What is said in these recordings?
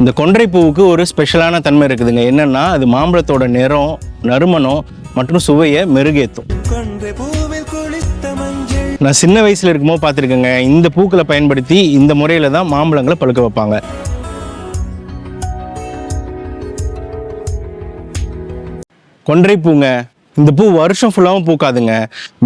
இந்த கொன்றை பூவுக்கு ஒரு ஸ்பெஷலான தன்மை இருக்குதுங்க. என்னன்னா அது மாம்பழத்தோட நிறம் நறுமணம் மற்றும் சுவையை மெருகேற்றும் நான் சின்ன வயசுல இருக்கும்போது பார்த்துருக்கேங்க. இந்த பூக்களை பயன்படுத்தி இந்த முறையில தான் மாம்பழங்களை பழுக்க வைப்பாங்க. கொன்றை பூங்க. இந்த பூ வருஷம் ஃபுல்லாகவும் பூக்காதுங்க.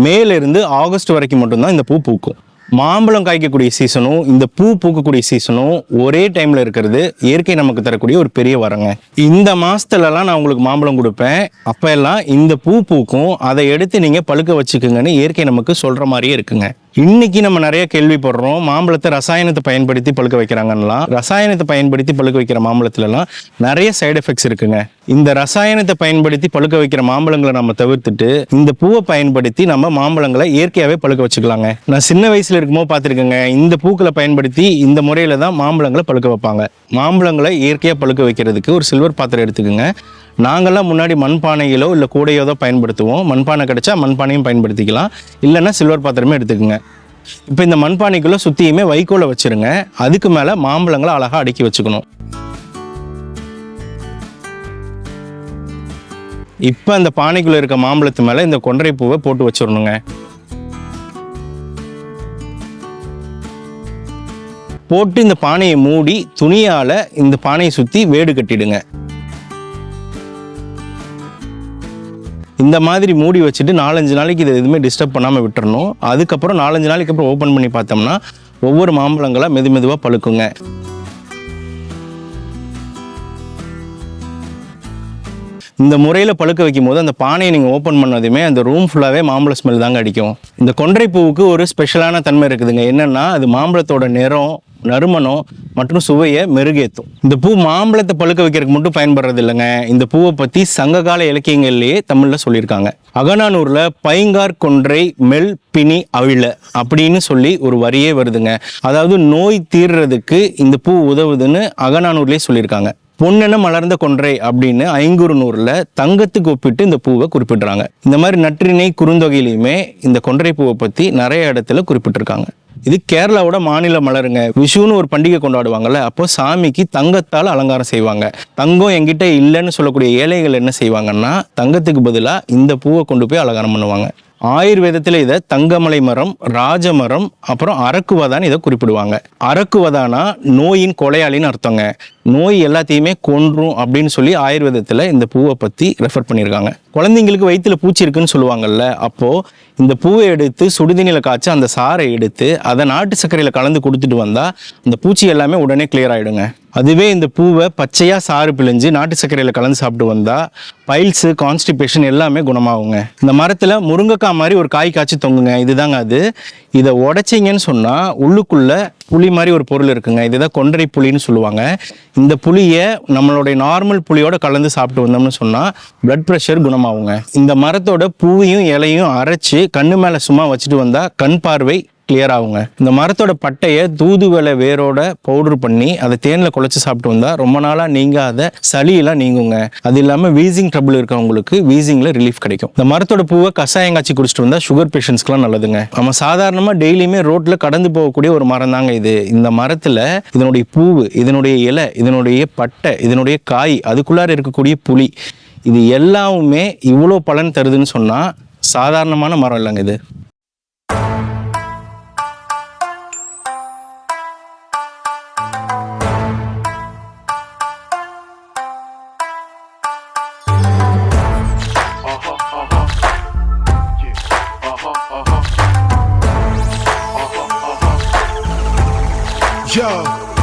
மேல இருந்து ஆகஸ்ட் வரைக்கும் மட்டும்தான் இந்த பூ பூக்கும். மாம்பழம் காய்க்கக்கூடிய சீசனும் இந்த பூ பூக்கக்கூடிய சீசனும் ஒரே டைம்ல இருக்கிறது. இயற்கை நமக்கு தரக்கூடிய ஒரு பெரிய வரங்க. இந்த மாசத்துலலாம் நான் உங்களுக்கு மாம்பழம் கொடுப்பேன். அப்ப எல்லாம் இந்த பூ பூக்கும். அதை எடுத்து நீங்க பழுக்க வச்சுக்கோங்கன்னு இயற்கை நமக்கு சொல்ற மாதிரியே இருக்குங்க. இன்னைக்கு நம்ம நிறைய கேள்விப்படுறோம். மாம்பழத்தை ரசாயனத்தை பயன்படுத்தி பழுக்க வைக்கிறாங்கலாம் ரசாயனத்தை பயன்படுத்தி பழுக்க வைக்கிற மாம்பழத்துலலாம் நிறைய சைடு எஃபெக்ட்ஸ் இருக்குங்க. இந்த ரசாயனத்தை பயன்படுத்தி பழுக்க வைக்கிற மாம்பழங்களை நம்ம தவிர்த்துட்டு இந்த பூவை பயன்படுத்தி நம்ம மாம்பழங்களை இயற்கையாகவே பழுக்க வச்சுக்கலாங்க. நான் சின்ன வயசுல இருக்கும்போது பார்த்துருக்கேங்க. இந்த பூக்களை பயன்படுத்தி இந்த முறையில தான் மாம்பழங்களை பழுக்க வைப்பாங்க. மாம்பழங்களை இயற்கையாக பழுக்க வைக்கிறதுக்கு ஒரு சில்வர் பாத்திரம் எடுத்துக்கோங்க. நாங்கள்லாம் முன்னாடி மண்பானைகளோ இல்லை கூடையோ தான் பயன்படுத்துவோம். மண்பானை கிடைச்சா மண்பானையும் பயன்படுத்திக்கலாம். இல்லைன்னா சில்வர் பாத்திரமே எடுத்துக்கோங்க. இப்போ இந்த மண்பானைக்குள்ளே சுற்றியுமே வைக்கோலை வச்சுருங்க. அதுக்கு மேலே மாம்பழங்களை அழகாக அடுக்கி வச்சுக்கணும். இப்போ அந்த பானைக்குள்ளே இருக்க மாம்பழத்து மேலே இந்த கொன்றை பூவை போட்டு வச்சிடணுங்க. போட்டு இந்த பானையை மூடி துணியால் இந்த பானையை சுற்றி வேடு கட்டிடுங்க. இந்த மாதிரி மூடி வச்சுட்டு நாலஞ்சு நாளைக்கு இதை எதுவுமே டிஸ்டர்ப் பண்ணாமல் விட்டுறணும். அதுக்கப்புறம் நாலஞ்சு நாளைக்கு அப்புறம் ஓப்பன் பண்ணி பார்த்தோம்னா ஒவ்வொரு மாம்பழங்களாக மெது மெதுவாக பழுக்குங்க. இந்த முறையில் பழுக்க வைக்கும் போது அந்த பானையை நீங்கள் ஓப்பன் பண்ணதுமே அந்த ரூம் ஃபுல்லாகவே மாம்பழ ஸ்மெல் தாங்க அடிக்கும். இந்த கொன்றை பூவுக்கு ஒரு ஸ்பெஷலான தன்மை இருக்குதுங்க. என்னென்னா அது மாம்பழத்தோட நிறம் நறுமணம் மற்றும் சுவையை மெருகேற்றும் இந்த பூ மாம்பழத்தை பழுக்க வைக்கிறதுக்கு மட்டும் பயன்படுறது இல்லைங்க. இந்த பூவை பற்றி சங்ககால இலக்கியங்கள்லேயே தமிழில் சொல்லியிருக்காங்க. அகநானூரில் பைங்கார் கொன்றை மெல் பிணி அவிழ அப்படின்னு சொல்லி ஒரு வரியே வருதுங்க. அதாவது நோய் தீர்றதுக்கு இந்த பூ உதவுதுன்னு அகநானூர்லேயே சொல்லியிருக்காங்க. பொன்னென மலர்ந்த கொன்றை அப்படின்னு ஐங்குறு நூறுல தங்கத்துக்கு ஒப்பிட்டு இந்த பூவை குறிப்பிட்றாங்க. இந்த மாதிரி நற்றிணை குறுந்தொகையிலையுமே இந்த கொன்றை பூவை பற்றி நிறைய இடத்துல குறிப்பிட்டிருக்காங்க. இது கேரளாவோட மாநில மலருங்க. விஷுன்னு ஒரு பண்டிகை கொண்டாடுவாங்கல்ல அப்போ சாமிக்கு தங்கத்தால் அலங்காரம் செய்வாங்க. தங்கம் எங்கிட்ட இல்லைன்னு சொல்லக்கூடிய ஏழைகள் என்ன செய்வாங்கன்னா தங்கத்துக்கு பதிலாக இந்த பூவை கொண்டு போய் அலங்காரம் பண்ணுவாங்க. ஆயுர்வேதத்தில் இதை தங்கமலை மரம் ராஜமரம் அப்புறம் அரக்குவதான்னு இதை குறிப்பிடுவாங்க. அரக்குவதானா நோயின் கொலையாளின்னு அர்த்தங்க. நோய் எல்லாத்தையுமே கொன்றும் அப்படின்னு சொல்லி ஆயுர்வேதத்தில் இந்த பூவை பற்றி ரெஃபர் பண்ணியிருக்காங்க. குழந்தைங்களுக்கு வயிற்றுல பூச்சி இருக்குன்னு சொல்லுவாங்கல்ல அப்போது இந்த பூவை எடுத்து சுடுதண்ணியில் காய்ச்சி அந்த சாறை எடுத்து அதை நாட்டு சர்க்கரையில் கலந்து கொடுத்துட்டு வந்தால் அந்த பூச்சி எல்லாமே உடனே கிளியர் ஆகிடுங்க அதுவே இந்த பூவை பச்சையாக சாறு பிழிஞ்சு நாட்டு சர்க்கரையில் கலந்து சாப்பிட்டு வந்தால் பைல்ஸு கான்ஸ்டிபேஷன் எல்லாமே குணமாகுங்க. இந்த மரத்தில் முருங்கைக்காய் மாதிரி ஒரு காய் காய்ச்சி தொங்குங்க. இதுதாங்க அது. இதை உடைச்சிங்கன்னு சொன்னால் உள்ளுக்குள்ளே புளி மாதிரி ஒரு பொருள் இருக்குங்க. இதுதான் கொண்டரை புளின்னு சொல்லுவாங்க. இந்த புளியை நம்மளுடைய நார்மல் புளியோட கலந்து சாப்பிட்டு வந்தோம்னு சொன்னால் பிளட் ப்ரெஷர் குணமாகுங்க. இந்த மரத்தோட பூவையும் இலையும் அரைச்சு கண்ணு மேலே சும்மா வச்சுட்டு வந்தால் கண் பார்வை கிளியர் ஆகுங்க. இந்த மரத்தோட பட்டையை தூதுவளை வேரோட பவுடர் பண்ணி அதை தேனில் குழச்சி சாப்பிட்டு வந்தால் ரொம்ப நாளாக நீங்காத சளியெல்லாம் நீங்குங்க. அது இல்லாமல் வீசிங் ட்ரபிள் இருக்கவங்களுக்கு வீசிங்கில் ரிலீஃப் கிடைக்கும். இந்த மரத்தோட பூவை கஷாயம் காய்ச்சி குடிச்சிட்டு வந்தால் சுகர் பேஷண்ட்ஸ்க்குலாம் நல்லதுங்க. நம்ம சாதாரணமாக டெய்லியுமே ரோட்டில் கடந்து போகக்கூடிய ஒரு மரம் தாங்க இது. இந்த மரத்தில் இதனுடைய பூவு இதனுடைய இலை இதனுடைய பட்டை இதனுடைய காய் அதுக்குள்ளார இருக்கக்கூடிய புளி இது எல்லாமே இவ்வளோ பலன் தருதுன்னு சொன்னால் சாதாரணமான மரம் இல்லைங்க இது. Yo,